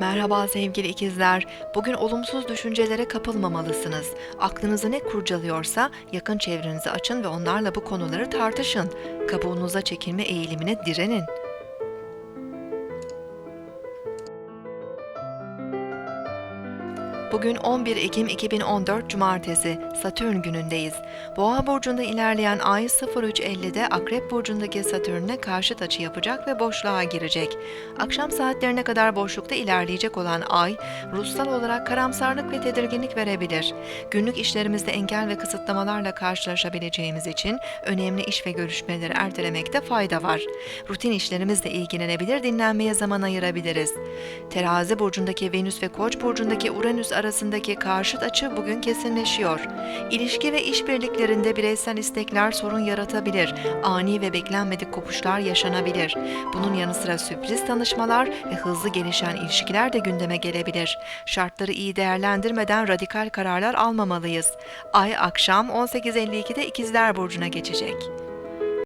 Merhaba sevgili ikizler. Bugün olumsuz düşüncelere kapılmamalısınız. Aklınızı ne kurcalıyorsa yakın çevrenizi açın ve onlarla bu konuları tartışın. Kabuğunuza çekilme eğilimine direnin. Bugün 11 Ekim 2014 Cumartesi, Satürn günündeyiz. Boğa burcunda ilerleyen Ay 03.50'de Akrep burcundaki Satürn'e karşıt açı yapacak ve boşluğa girecek. Akşam saatlerine kadar boşlukta ilerleyecek olan Ay, ruhsal olarak karamsarlık ve tedirginlik verebilir. Günlük işlerimizde engel ve kısıtlamalarla karşılaşabileceğimiz için önemli iş ve görüşmeleri ertelemekte fayda var. Rutin işlerimizle ilgilenebilir, dinlenmeye zaman ayırabiliriz. Terazi burcundaki Venüs ve Koç burcundaki Uranüs arasındaki karşıt açı bugün kesinleşiyor. İlişki ve işbirliklerinde bireysel istekler sorun yaratabilir. Ani ve beklenmedik kopuşlar yaşanabilir. Bunun yanı sıra sürpriz tanışmalar ve hızlı gelişen ilişkiler de gündeme gelebilir. Şartları iyi değerlendirmeden radikal kararlar almamalıyız. Ay akşam 18.52'de İkizler Burcu'na geçecek.